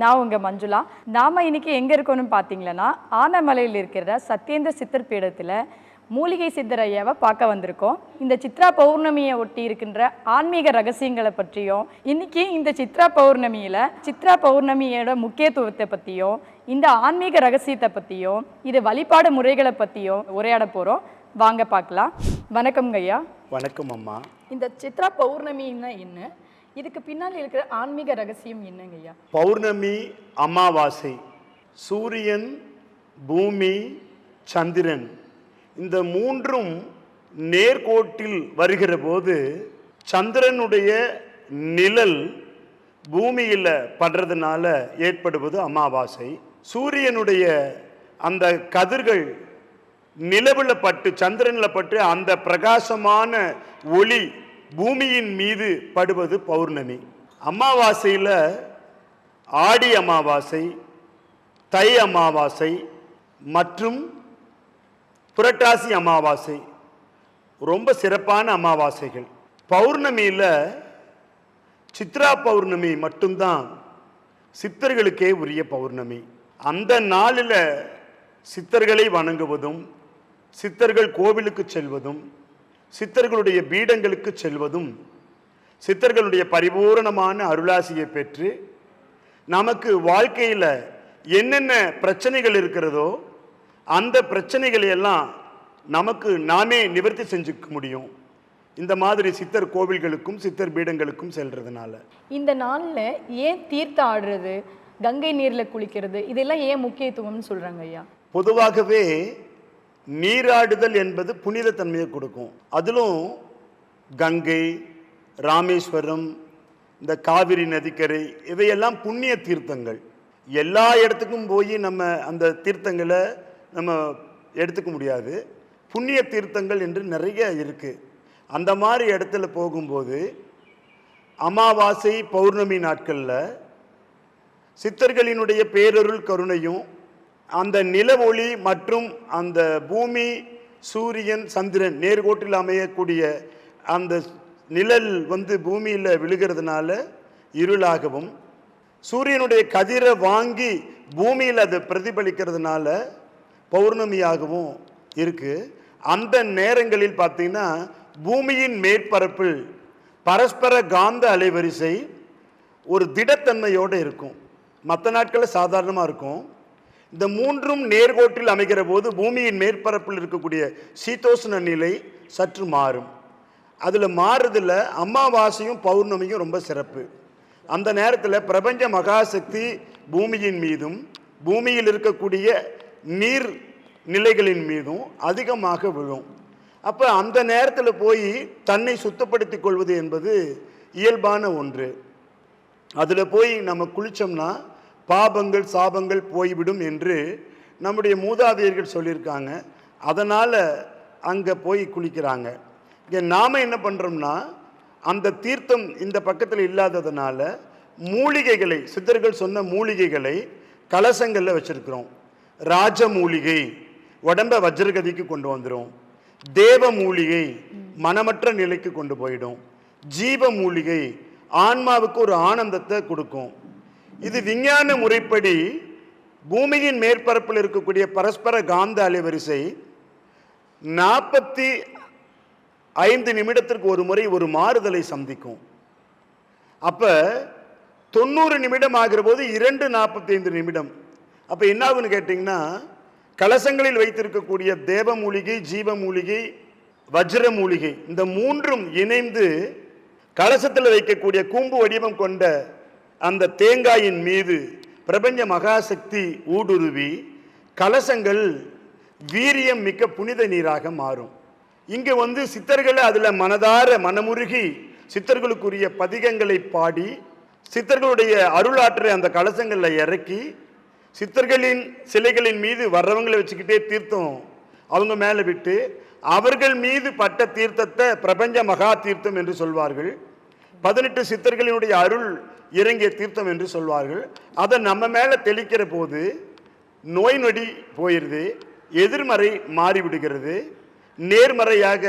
வணக்கம் நான் உங்க மஞ்சுளா. நாம இன்னைக்கு எங்க இருக்கோம்னு பார்த்தீங்கன்னா ஆனமலையில் இருக்கிற சத்யேந்திர சித்தர் பீடத்துல மூலிகை சித்தர் ஐயாவை பார்க்க வந்திருக்கோம். இந்த சித்ரா பௌர்ணமியை ஒட்டி இருக்கின்ற ஆன்மீக ரகசியங்களை பற்றியும் இன்னைக்கு இந்த சித்ரா பௌர்ணமியில சித்ரா பௌர்ணமியோட முக்கியத்துவத்தை பற்றியும் இந்த ஆன்மீக ரகசியத்தை பற்றியும் இது வழிபாடு முறைகளை பற்றியும் உரையாட போகிறோம் வாங்க பார்க்கலாம். வணக்கம்ங்க ஐயா. வணக்கம் அம்மா. இந்த சித்ரா பௌர்ணமின்னா என்ன? இதுக்கு பின்னால் இருக்கிற ஆன்மீக ரகசியம் என்னங்க ஐயா? பௌர்ணமி அமாவாசை. சூரியன் பூமி சந்திரன். இந்த மூன்றும் நேர்கோட்டில் வருகிற போது சந்திரனுடைய நிழல் பூமியில் படுறதுனால ஏற்படுவது அமாவாசை. சூரியனுடைய அந்த கதிர்கள் நிலவில் பட்டு சந்திரனில் பட்டு அந்த பிரகாசமான ஒளி பூமியின் மீது படுவது பௌர்ணமி. அமாவாசையில் ஆடி அமாவாசை தை அமாவாசை மற்றும் புரட்டாசி அமாவாசை ரொம்ப சிறப்பான அமாவாசைகள். பௌர்ணமியில் சித்ரா பௌர்ணமி மட்டும்தான் சித்தர்களுக்கே உரிய பௌர்ணமி. அந்த நாளில் சித்தர்களை வணங்குவதும் சித்தர்கள் கோவிலுக்கு செல்வதும் சித்தர்களுடைய பீடங்களுக்கு செல்வதும் சித்தர்களுடைய பரிபூரணமான அருளாசியை பெற்று நமக்கு வாழ்க்கையில் என்னென்ன பிரச்சனைகள் இருக்கிறதோ அந்த பிரச்சனைகளை எல்லாம் நமக்கு நாமே நிவர்த்தி செஞ்சுக்க முடியும். இந்த மாதிரி சித்தர் கோவில்களுக்கும் சித்தர் பீடங்களுக்கும் செல்றதுனால. இந்த நாளில் ஏன் தீர்த்த ஆடுறது கங்கை நீரில் குளிக்கிறது இதெல்லாம் ஏன் முக்கியத்துவம்னு சொல்கிறாங்க ஐயா? பொதுவாகவே நீராடுதல் என்பது புனித தன்மையை கொடுக்கும். அதிலும் கங்கை ராமேஸ்வரம் இந்த காவிரி நதிக்கரை இவையெல்லாம் புண்ணிய தீர்த்தங்கள். எல்லா இடத்துக்கும் போய் நம்ம அந்த தீர்த்தங்களை நம்ம எடுத்துக்க முடியாது. புண்ணிய தீர்த்தங்கள் என்று நிறைய இருக்குது அந்த மாதிரி இடத்துல போகும்போது அமாவாசை பௌர்ணமி நாட்களில் சித்தர்களினுடைய பேரருள் கருணையும் அந்த நில ஒளி மற்றும் அந்த பூமி சூரியன் சந்திரன் நேர்கோட்டில் அமையக்கூடிய அந்த நிழல் வந்து பூமியில் விழுகிறதுனால இருளாகவும் சூரியனுடைய கதிரை வாங்கி பூமியில் அது பிரதிபலிக்கிறதுனால பௌர்ணமியாகவும் இருக்குது அந்த நேரங்களில் பார்த்தீங்கன்னா பூமியின் மேற்பரப்பில் பரஸ்பர காந்த அலைவரிசை ஒரு திடத்தன்மையோடு இருக்கும். மற்ற நாட்களில் சாதாரணமாக இருக்கும். இந்த மூன்றும் நேர்கோட்டில் அமைகிற போது பூமியின் மேற்பரப்பில் இருக்கக்கூடிய சீதோஷ்ண நிலை சற்று மாறும். அதில் மாறுறதில் அமாவாசையும் பௌர்ணமியும் ரொம்ப சிறப்பு. அந்த நேரத்தில் பிரபஞ்ச மகாசக்தி பூமியின் மீதும் பூமியில் இருக்கக்கூடிய நீர் நிலைகளின் மீதும் அதிகமாக விழும். அப்போ அந்த நேரத்தில் போய் தன்னை சுத்தப்படுத்தி கொள்வது என்பது இயல்பான ஒன்று. அதில் போய் நம்ம குளித்தோம்னா பாபங்கள் சாபங்கள் போய்விடும் என்று நம்முடைய மூதாதையர்கள் சொல்லியிருக்காங்க. அதனால் அங்கே போய் குளிக்கிறாங்க. இங்கே நாம் என்ன பண்ணுறோம்னா அந்த தீர்த்தம் இந்த பக்கத்தில் இல்லாததுனால மூலிகைகளை சித்தர்கள் சொன்ன மூலிகைகளை கலசங்களில் வச்சுருக்கிறோம். ராஜ மூலிகை உடம்ப வஜ்ரகதிக்கு கொண்டு வந்துடும் தேவ மூலிகை மனமற்ற நிலைக்கு கொண்டு போயிடும். ஜீவ மூலிகை ஆன்மாவுக்கு ஒரு ஆனந்தத்தை கொடுக்கும். இது விஞ்ஞான முறைப்படி பூமியின் மேற்பரப்பில் இருக்கக்கூடிய பரஸ்பர காந்த அலைவரிசை நாற்பத்தி ஐந்து நிமிடத்திற்கு ஒரு முறை ஒரு மாறுதலை சந்திக்கும். அப்போ தொண்ணூறு நிமிடம் ஆகிற போது இரண்டு நாற்பத்தைந்து நிமிடம். அப்போ என்ன ஆகுன்னு கேட்டிங்கன்னா கலசங்களில் வைத்திருக்கக்கூடிய தேவ மூலிகை ஜீவ மூலிகை வஜ்ர மூலிகை இந்த மூன்றும் இணைந்து கலசத்தில் வைக்கக்கூடிய கூம்பு வடிவம் கொண்ட அந்த தேங்காயின் மீது பிரபஞ்ச மகாசக்தி ஊடுருவி கலசங்கள் வீரியம் மிக்க புனித நீராக மாறும். இங்கே வந்து சித்தர்களை அதில் மனதார மனமுருகி சித்தர்களுக்குரிய பதிகங்களை பாடி சித்தர்களுடைய அருளாற்றை அந்த கலசங்களில் இறக்கி சித்தர்களின் சிலைகளின் மீது வர்றவங்களை வச்சுக்கிட்டே தீர்த்தம் அவங்க மேலே விட்டு அவர்கள் மீது பட்ட தீர்த்தத்தை பிரபஞ்ச மகா தீர்த்தம் என்று சொல்வார்கள். பதினெட்டு சித்தர்களினுடைய அருள் இறங்கிய தீர்த்தம் என்று சொல்வார்கள். அதை நம்ம மேலே தெளிக்கிற போது நோய் நொடி போயிடுது எதிர்மறை மாறிவிடுகிறது நேர்மறையாக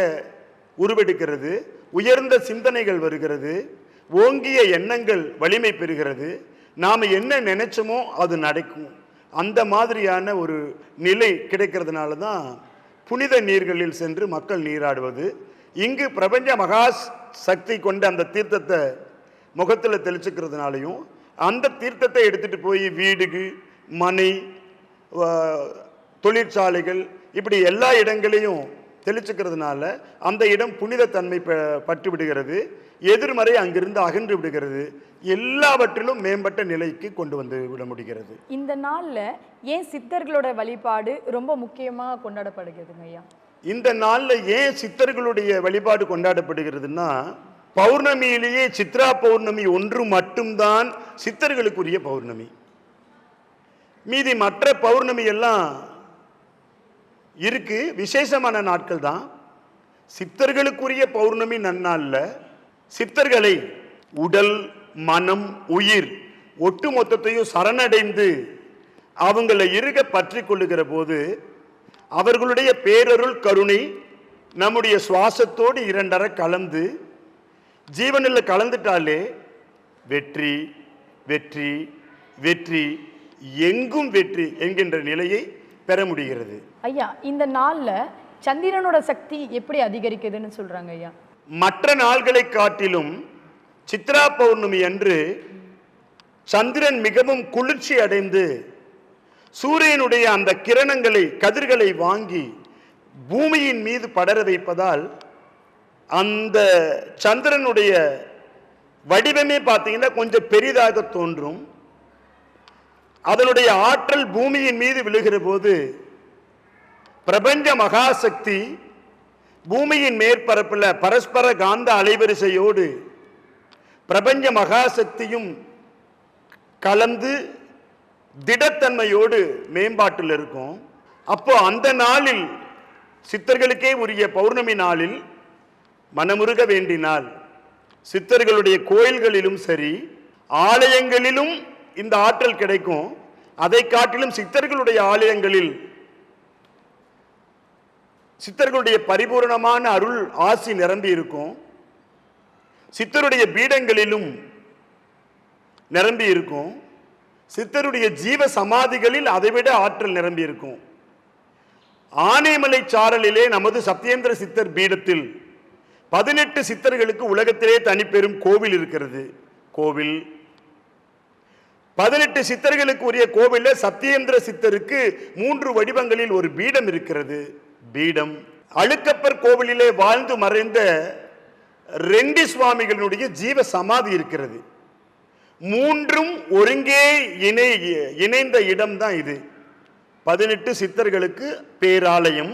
உருவெடுக்கிறது உயர்ந்த சிந்தனைகள் வருகிறது ஓங்கிய எண்ணங்கள் வலிமை பெறுகிறது நாம் என்ன நினைச்சோமோ அது நடக்கும். அந்த மாதிரியான ஒரு நிலை கிடைக்கிறதுனால தான் புனித நீர்களில் சென்று மக்கள் நீராடுவது. இங்கு பிரபஞ்ச மகா சக்தி கொண்ட அந்த தீர்த்தத்தை முகத்தில் தெளிச்சுக்கிறதுனாலையும் அந்த தீர்த்தத்தை எடுத்துட்டு போய் வீடுக்கு மனை தொழிற்சாலைகள் இப்படி எல்லா இடங்களையும் தெளிச்சுக்கிறதுனால அந்த இடம் புனித தன்மை ப- பட்டு விடுகிறது எதிர்மறை அங்கிருந்து அகன்று விடுகிறது. எல்லாவற்றிலும் மேம்பட்ட நிலைக்கு கொண்டு வந்து விட முடிகிறது. இந்த நாளில் ஏன் சித்தர்களோட வழிபாடு ரொம்ப முக்கியமாக கொண்டாடப்படுகிறதுங்க ஐயா? இந்த நாளில் ஏன் சித்தர்களுடைய வழிபாடு கொண்டாடப்படுகிறதுன்னா பௌர்ணமியிலேயே சித்ரா பௌர்ணமி ஒன்று மட்டும்தான் சித்தர்களுக்குரிய பௌர்ணமி. மீதி மற்ற பௌர்ணமி எல்லாம் இருக்கு. விசேஷமான நாட்கள் தான். சித்தர்களுக்குரிய பௌர்ணமி நன்னாள்ல சித்தர்களை உடல் மனம் உயிர் ஒட்டு மொத்தத்தையும் சரணடைந்து அவங்கள இருக பற்றி கொள்ளுகிற போது அவர்களுடைய பேரருள் கருணை நம்முடைய சுவாசத்தோடு இரண்டர கலந்து ஜீவனில் கலந்துட்டாலே வெற்றி வெற்றி வெற்றி எங்கும் வெற்றி என்கின்ற நிலையை பெற முடிகிறது. ஐயா இந்த நாளில் சந்திரனோட சக்தி எப்படி அதிகரிக்குதுன்னு சொல்கிறாங்க ஐயா? மற்ற நாள்களை காட்டிலும் சித்ரா பௌர்ணமி அன்று சந்திரன் மிகவும் குளிர்ச்சி அடைந்து சூரியனுடைய அந்த கிரணங்களை கதிர்களை வாங்கி பூமியின் மீது படர வைப்பதால் அந்த சந்திரனுடைய வடிவமே பார்த்தீங்கன்னா கொஞ்சம் பெரிதாக தோன்றும். அதனுடைய ஆற்றல் பூமியின் மீது விழுகிற போது பிரபஞ்ச மகாசக்தி பூமியின் மேற்பரப்பில் பரஸ்பர காந்த அலைவரிசையோடு பிரபஞ்ச மகாசக்தியும் கலந்து திடத்தன்மையோடு மேம்பாட்டில் இருக்கும். அப்போ அந்த நாளில் சித்தர்களுக்கே உரிய பௌர்ணமி நாளில் மனமுருக வேண்டினால் சித்தர்களுடைய கோயில்களிலும் சரி ஆலயங்களிலும் இந்த ஆற்றல் கிடைக்கும். அதை காட்டிலும் சித்தர்களுடைய ஆலயங்களில் சித்தர்களுடைய பரிபூரணமான அருள் ஆசி நிரம்பி இருக்கும். சித்தருடைய பீடங்களிலும் நிரம்பி இருக்கும். சித்தருடைய ஜீவ சமாதிகளில் அதைவிட ஆற்றல் நிரம்பி இருக்கும். ஆனைமலை சாரலிலே நமது சத்யேந்திர சித்தர் பீடத்தில் பதினெட்டு சித்தர்களுக்கு உலகத்திலே தனிப்பெரும் கோவில் இருக்கிறது. கோவில். பதினெட்டு சித்தர்களுக்கு உரிய கோவிலில் சத்யேந்திர சித்தருக்கு மூன்று வடிவங்களில் ஒரு பீடம் இருக்கிறது. பீடம். அழுக்கப்பர் கோவிலிலே வாழ்ந்து மறைந்த ரெண்டி சுவாமிகளுடைய ஜீவ சமாதி இருக்கிறது. மூன்றும் ஒருங்கே இணை இணைந்த இடம்தான் இது. பதினெட்டு சித்தர்களுக்கு பேராலயம்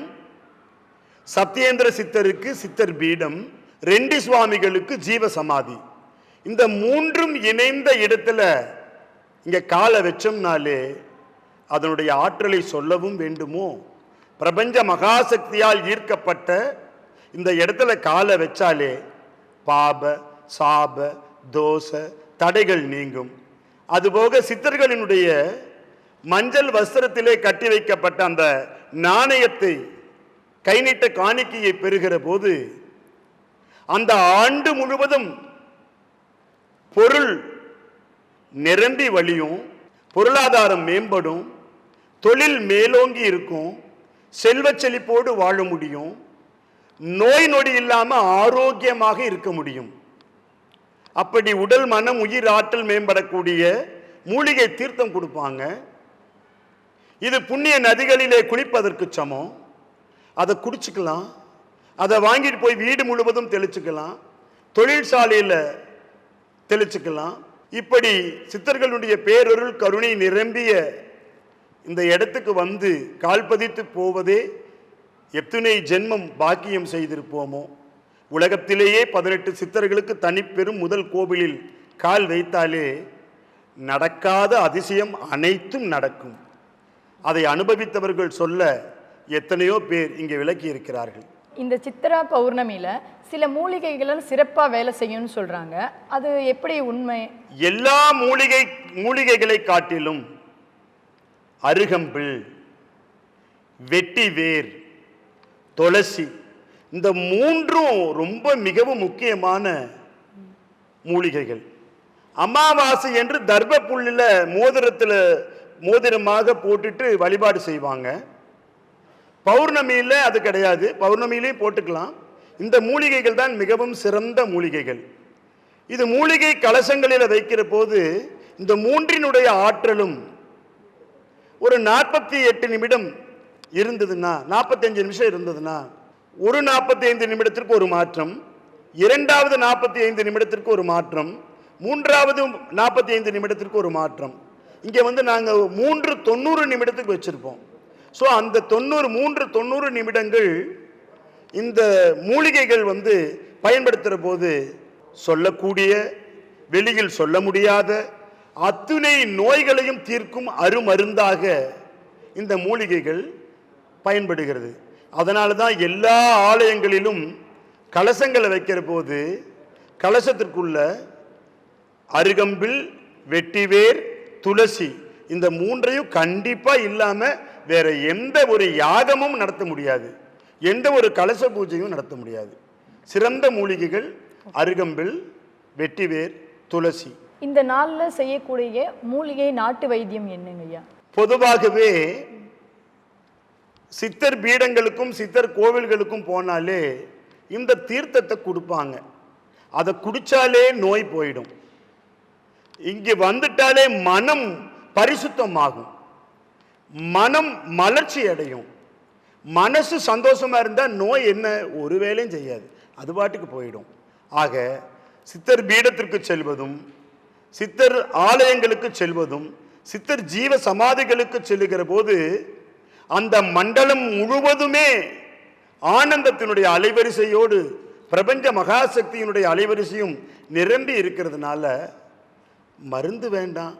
சத்யேந்திர சித்தருக்கு சித்தர் பீடம் ரெண்டு சுவாமிகளுக்கு ஜீவ சமாதி இந்த மூன்றும் இணைந்த இடத்துல இங்கே காலை வச்சோம்னாலே அதனுடைய ஆற்றலை சொல்லவும் வேண்டுமோ? பிரபஞ்ச மகாசக்தியால் ஈர்க்கப்பட்ட இந்த இடத்துல காலை வச்சாலே பாப சாப தோச தடைகள் நீங்கும். அதுபோக சித்தர்களினுடைய மஞ்சள் வஸ்திரத்திலே கட்டி வைக்கப்பட்ட அந்த நாணயத்தை கை நீட்ட காணிக்கையை பெறுகிற போது அந்த ஆண்டு முழுவதும் பொருள் நிரம்பி வழியும் பொருளாதாரம் மேம்படும் தொழில் மேலோங்கி இருக்கும் செல்வச் செழிப்போடு வாழ முடியும் நோய் நொடி இல்லாமல் ஆரோக்கியமாக இருக்க முடியும். அப்படி உடல் மனம் உயிர் ஆற்றல் மேம்படக்கூடிய மூலிகை தீர்த்தம் கொடுப்பாங்க. இது புண்ணிய நதிகளிலே குளிப்பதற்கு சமம். அதை குடிச்சுக்கலாம். அதை வாங்கிட்டு போய் வீடு முழுவதும் தெளிச்சுக்கலாம். தொழிற்சாலையில் தெளிச்சுக்கலாம். இப்படி சித்தர்களுடைய பேரருள் கருணை நிரம்பிய இந்த இடத்துக்கு வந்து கால் பதித்து போவதே எத்துணை ஜென்மம் பாக்கியம் செய்திருப்போமோ? உலகத்திலேயே பதினெட்டு சித்தர்களுக்கு தனிப்பெரும் முதல் கோவிலில் கால் வைத்தாலே நடக்காத அதிசயம் அனைத்தும் நடக்கும். அதை அனுபவித்தவர்கள் சொல்ல எத்தனையோ பேர் இங்கே விளக்கி இருக்கிறார்கள். இந்த சித்திரா பௌர்ணமியில் சில மூலிகைகள் சிறப்பாக வேலை செய்யும்னு சொல்கிறாங்க அது எப்படி உண்மை? எல்லா மூலிகை மூலிகைகளை காட்டிலும் அருகம்பில் வெட்டி வேர் துளசி இந்த மூன்றும் ரொம்ப மிகவும் முக்கியமான மூலிகைகள். அமாவாசை என்று தர்ப புல்லில் மோதிரத்தில் மோதிரமாக போட்டுட்டு வழிபாடு செய்வாங்க. பௌர்ணமியில் அது கிடையாது. பௌர்ணமியிலையும் போட்டுக்கலாம். இந்த மூலிகைகள் தான் மிகவும் சிறந்த மூலிகைகள். இது மூலிகை கலசங்களில் வைக்கிற போது இந்த மூன்றினுடைய ஆற்றலும் ஒரு நாற்பத்தி எட்டு நிமிடம் இருந்ததுன்னா நாற்பத்தஞ்சு நிமிஷம் இருந்ததுன்னா ஒரு நாற்பத்தி ஐந்து நிமிடத்திற்கு ஒரு மாற்றம் இரண்டாவது நாற்பத்தி ஐந்து நிமிடத்திற்கு ஒரு மாற்றம் மூன்றாவது நாற்பத்தி ஐந்து நிமிடத்திற்கு ஒரு மாற்றம். இங்கே வந்து நாங்கள் மூன்று தொண்ணூறு நிமிடத்துக்கு வச்சுருப்போம். ஸோ அந்த தொண்ணூறு மூன்று தொண்ணூறு நிமிடங்கள் இந்த மூலிகைகள் வந்து பயன்படுத்துகிற போது சொல்லக்கூடிய வெளியில் சொல்ல முடியாத அத்துணை நோய்களையும் தீர்க்கும் அருமருந்தாக இந்த மூலிகைகள் பயன்படுகிறது. அதனால தான் எல்லா ஆலயங்களிலும் கலசங்களை வைக்கிற போது கலசத்திற்குள்ள அருகம்பில் வெட்டிவேர் துளசி இந்த மூன்றையும் கண்டிப்பாக இல்லாமல் வேற எந்த ஒரு யாகமும் நடத்த முடியாது. எந்த ஒரு கலச பூஜையும் நடத்த முடியாது. சிறந்த மூலிகைகள் அருகம்பில் வெட்டிவேர் துளசி. இந்த நாளில் செய்யக்கூடிய மூலிகை நாட்டு வைத்தியம் என்னங்க ஐயா? பொதுவாகவே சித்தர் பீடங்களுக்கும் சித்தர் கோவில்களுக்கும் போனாலே இந்த தீர்த்தத்தை கொடுப்பாங்க. அதை குடிச்சாலே நோய் போயிடும். இங்கே வந்துட்டாலே மனம் பரிசுத்தமாகும். மனம் மலர்ச்சி அடையும். மனசு சந்தோஷமாக இருந்தால் நோய் என்ன? ஒரு வேலையும் செய்யாது. அது பாட்டுக்கு போயிடும். ஆக சித்தர் பீடத்திற்கு செல்வதும் சித்தர் ஆலயங்களுக்கு செல்வதும் சித்தர் ஜீவ சமாதிகளுக்கு செல்லுகிற போது அந்த மண்டலம் முழுவதுமே ஆனந்தத்தினுடைய அலைவரிசையோடு பிரபஞ்ச மகாசக்தியினுடைய அலைவரிசையும் நிரம்பி இருக்கிறதுனால மருந்து வேண்டாம்.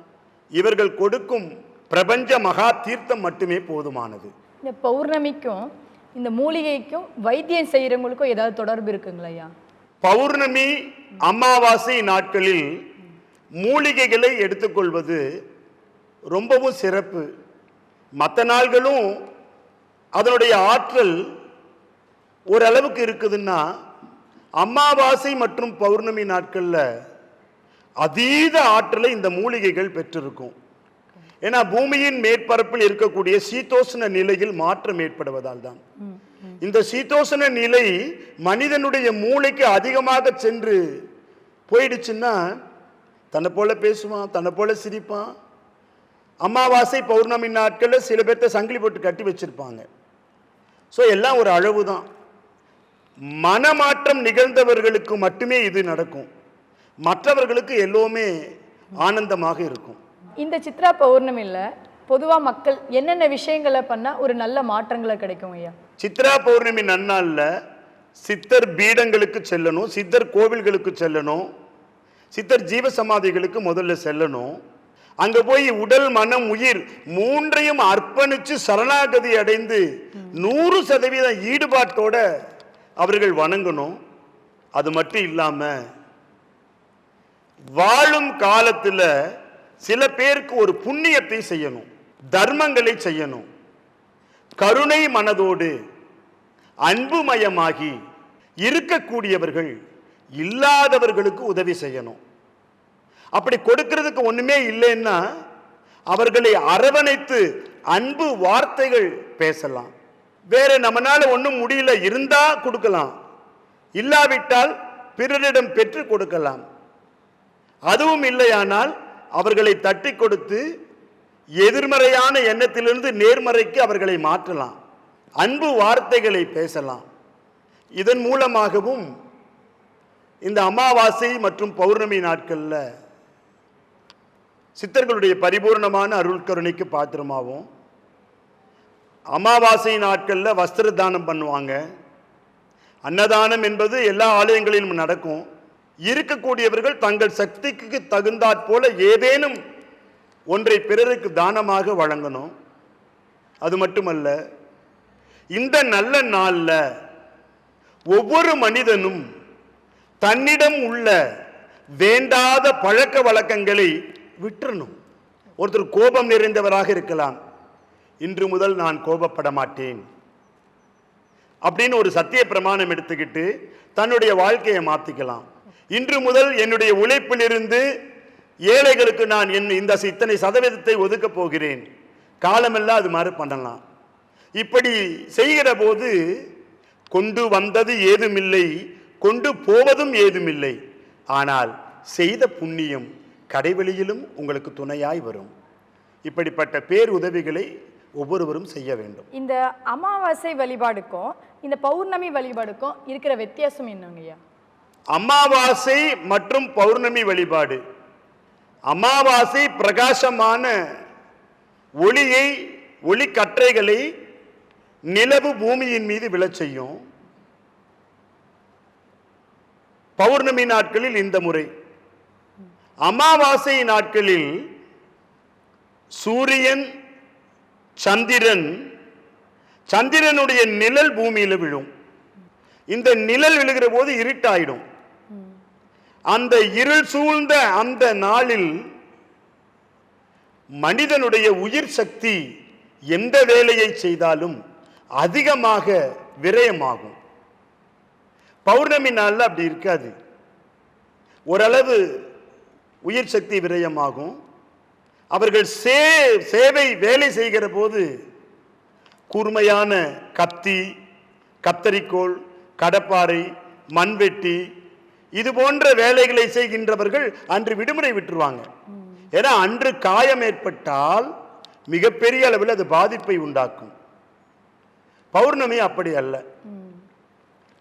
இவர்கள் கொடுக்கும் பிரபஞ்ச மகா தீர்த்தம் மட்டுமே போதுமானது. இந்த பௌர்ணமிக்கும் இந்த மூலிகைக்கும் வைத்தியம் செய்கிறவங்களுக்கும் ஏதாவது தொடர்பு இருக்குங்களா ஐயா? பௌர்ணமி அமாவாசை நாட்களில் மூலிகைகளை எடுத்துக்கொள்வது ரொம்பவும் சிறப்பு. மற்ற நாள்களும் அதனுடைய ஆற்றல் ஓரளவுக்கு இருக்குதுன்னா அமாவாசை மற்றும் பௌர்ணமி நாட்களில் அதீத ஆற்றலை இந்த மூலிகைகள் பெற்றிருக்கும். ஏன்னா பூமியின் மேற்பரப்பில் இருக்கக்கூடிய சீதோஷ்ண நிலையில் மாற்றம் ஏற்படுவதால் தான். இந்த சீதோஷ்ண நிலை மனிதனுடைய மூளைக்கு அதிகமாக சென்று போயிடுச்சுன்னா தன்னை போல பேசுவான் தன்னை போல சிரிப்பான். அமாவாசை பௌர்ணமி நாட்களில் சில பேர்த்த சங்கிலி போட்டு கட்டி வச்சிருப்பாங்க. ஸோ எல்லாம் ஒரு அளவு தான். மனமாற்றம் நிகழ்ந்தவர்களுக்கு மட்டுமே இது நடக்கும். மற்றவர்களுக்கு எல்லோருமே ஆனந்தமாக இருக்கும். இந்த சித்ரா பௌர்ணமியில் பொதுவாக மக்கள் என்னென்ன விஷயங்களை பண்ணால் ஒரு நல்ல மாற்றங்களை கிடைக்கும் ஐயா? சித்ரா பௌர்ணமி நன்னாளில் சித்தர் பீடங்களுக்கு செல்லணும் சித்தர் கோவில்களுக்கு செல்லணும் சித்தர் ஜீவசமாதிகளுக்கு முதல்ல செல்லணும். அங்கே போய் உடல் மனம் உயிர் மூன்றையும் அர்ப்பணித்து சரணாகதி அடைந்து நூறு சதவீதம் ஈடுபாட்டோட அவர்கள் வணங்கணும். அது மட்டும் இல்லாமல் வாழும் காலத்தில் சில பேருக்கு ஒரு புண்ணியத்தை செய்யணும் தர்மங்களை செய்யணும். கருணை மனதோடு அன்புமயமாகி இருக்கக்கூடியவர்கள் இல்லாதவர்களுக்கு உதவி செய்யணும். அப்படி கொடுக்கிறதுக்கு ஒண்ணுமே இல்லைன்னா அவர்களை அரவணைத்து அன்பு வார்த்தைகள் பேசலாம். வேற நம்மளால ஒன்றும் முடியல இருந்தா கொடுக்கலாம். இல்லாவிட்டால் பிறரிடம் பெற்று கொடுக்கலாம். அதுவும் இல்லையானால் அவர்களை தட்டி கொடுத்து எதிர்மறையான எண்ணத்திலிருந்து நேர்மறைக்கு அவர்களை மாற்றலாம். அன்பு வார்த்தைகளை பேசலாம். இதன் மூலமாகவும் இந்த அமாவாசை மற்றும் பௌர்ணமி நாட்களில் சித்தர்களுடைய பரிபூர்ணமான அருள் கருணைக்கு பாத்திரமாகும் அமாவாசை நாட்களில் வஸ்திர தானம் பண்ணுவாங்க. அன்னதானம் என்பது எல்லா ஆலயங்களிலும் நடக்கும். இருக்கக்கூடியவர்கள் தங்கள் சக்திக்கு தகுந்தாற் போல ஏதேனும் ஒன்றை பிறருக்கு தானமாக வழங்கணும். அது மட்டுமல்ல இந்த நல்ல நாளில் ஒவ்வொரு மனிதனும் தன்னிடம் உள்ள வேண்டாத பழக்க வழக்கங்களை விட்டுறணும். ஒருத்தர் கோபம் நிறைந்தவராக இருக்கலாம். இன்று முதல் நான் கோபப்பட மாட்டேன். அப்படின்னு ஒரு சத்திய பிரமாணம் எடுத்துக்கிட்டு தன்னுடைய வாழ்க்கையை மாற்றிக்கலாம் இன்று முதல் என்னுடைய உழைப்பிலிருந்து ஏழைகளுக்கு நான் என் இந்த இத்தனை சதவீதத்தை ஒதுக்கப் போகிறேன். காலமெல்லாம் அது மாதிரி பண்ணலாம். இப்படி செய்கிற போது கொண்டு வந்தது ஏதுமில்லை கொண்டு போவதும் ஏதுமில்லை. ஆனால் செய்த புண்ணியம் கடைவெளியிலும் உங்களுக்கு துணையாய் வரும். இப்படிப்பட்ட பேருதவிகளை ஒவ்வொருவரும் செய்ய வேண்டும். இந்த அமாவாசை வழிபாடுக்கும் இந்த பௌர்ணமி வழிபாடுக்கும் இருக்கிற வித்தியாசம் என்னங்கய்யா? அமாவாசை மற்றும் பௌர்ணமி வழிபாடு. அமாவாசை பிரகாசமான ஒளியை ஒளிக்கற்றைகளை நிலவு பூமியின் மீது விழச் செய்யும். பௌர்ணமி நாட்களில் இந்த முறை. அமாவாசை நாட்களில் சூரியன் சந்திரன் சந்திரனுடைய நிழல் பூமியில் விழும். இந்த நிழல் விழுகிற போது இருட்டாயிடும். அந்த இருள் சூழ்ந்த அந்த நாளில் மனிதனுடைய உயிர் சக்தி எந்த வேலையை செய்தாலும் அதிகமாக விரயமாகும். பௌர்ணமி நாளில் அப்படி இருக்காது. ஓரளவு உயிர் சக்தி விரயமாகும். அவர்கள் சே சேவை வேலை செய்கிற போது கூர்மையான கத்தி கத்தரிக்கோள் கடப்பாறை மண்வெட்டி இது போன்ற வேலைகளை செய்கின்றவர்கள் அன்று விடுமுறை விட்டுருவாங்க. ஏன்னா அன்று காயம் ஏற்பட்டால் மிகப்பெரிய அளவில் அது பாதிப்பை உண்டாக்கும். பௌர்ணமி அப்படி அல்ல.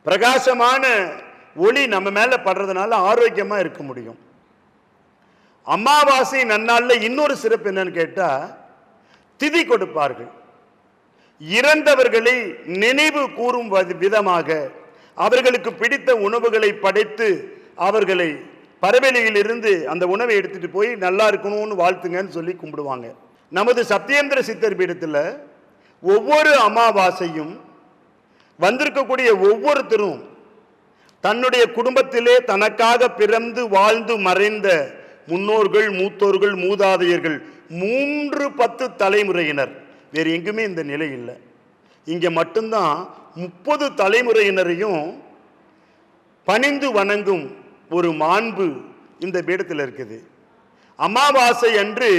பிரகாசமான ஒளி நம்ம மேல படுறதுனால ஆரோக்கியமா இருக்க முடியும். அமாவாசை நன்னாளில் இன்னொரு சிறப்பு என்னன்னு கேட்டால் திதி கொடுப்பார்கள். இறந்தவர்களை நினைவு கூறும் விதமாக அவர்களுக்கு பிடித்த உணவுகளை படைத்து அவர்களை பரவெளியில் இருந்து அந்த உணவை எடுத்துகிட்டு போய் நல்லா இருக்கணும்னு வாழ்த்துங்கன்னு சொல்லி கும்பிடுவாங்க. நமது சத்யேந்திர சித்தர் பீடத்தில் ஒவ்வொரு அமாவாசையும் வந்திருக்கக்கூடிய ஒவ்வொருத்தரும் தன்னுடைய குடும்பத்திலே தனக்காக பிறந்து வாழ்ந்து மறைந்த முன்னோர்கள் மூத்தோர்கள் மூதாதையர்கள் மூன்று பத்து தலைமுறையினர். வேறு எங்குமே இந்த நிலை இல்லை. இங்கே மட்டும்தான் முப்பது தலைமுறையினரையும் பணிந்து வணங்கும் ஒரு மாண்பு இந்த பீடத்தில் இருக்குது. அமாவாசை அன்று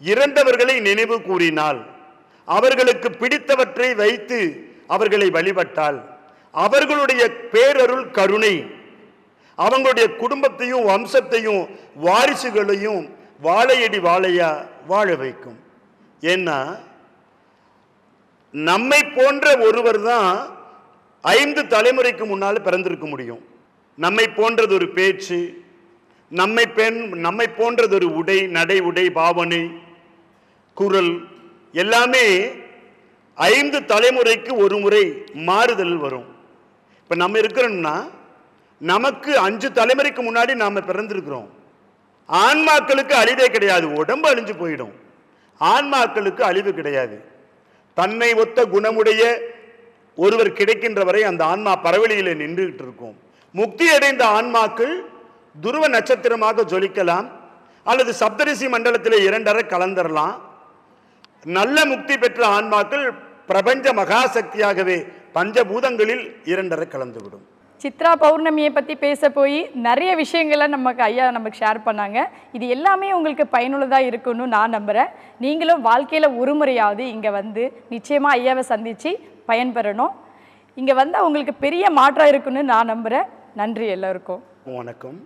இறந்தவர்களை நினைவு கூறினால் அவர்களுக்கு பிடித்தவற்றை வைத்து அவர்களை வழிபட்டால் அவர்களுடைய பேரருள் கருணை அவங்களுடைய குடும்பத்தையும் வம்சத்தையும் வாரிசுகளையும் வாழையடி வாழையா வாழ வைக்கும். ஏன்னா நம்மை போன்ற ஒருவர் தான் ஐந்து தலைமுறைக்கு முன்னால் பிறந்திருக்க முடியும். நம்மை போன்றது ஒரு பேச்சு நம்மை பெண் நம்மை போன்றது ஒரு உடை நடை உடை பாவனை குரல் எல்லாமே ஐந்து தலைமுறைக்கு ஒரு முறை மாறுதல் வரும். இப்போ நம்ம இருக்கிறோம்னா நமக்கு அஞ்சு தலைமுறைக்கு முன்னாடி நாம் பிறந்திருக்கிறோம். ஆன்மாக்களுக்கு அழிவே கிடையாது உடம்பு அழிஞ்சு போயிடும். ஆன்மாக்களுக்கு அழிவு கிடையாது. தன்னை ஒத்த குணமுடைய ஒருவர் கிடைக்கின்ற வரை அந்த ஆன்மா பரவெளியிலே நின்றுகிட்டு இருக்கும் முக்தி அடைந்த ஆன்மாக்கள் துருவ நட்சத்திரமாக ஜொலிக்கலாம் அல்லது சப்தரிசி மண்டலத்தில் இரண்டரை கலந்துடலாம் நல்ல முக்தி பெற்ற ஆன்மாக்கள் பிரபஞ்ச மகாசக்தியாகவே பஞ்சபூதங்களில் இரண்டரை கலந்துவிடும். சித்ரா பௌர்ணமியை பற்றி பேச போய் நிறைய விஷயங்களை நமக்கு ஐயா நமக்கு ஷேர் பண்ணாங்க. இது எல்லாமே உங்களுக்கு பயனுள்ளதாக இருக்குன்னு நான் நம்புகிறேன் நீங்களும் வாழ்க்கையில் ஒரு முறையாவது இங்கே வந்து நிச்சயமாக ஐயாவை சந்தித்து பயன்பெறணும். இங்கே வந்தால் உங்களுக்கு பெரிய மாற்றம் இருக்குன்னு நான் நம்புகிறேன் நன்றி எல்லோருக்கும். வணக்கம்.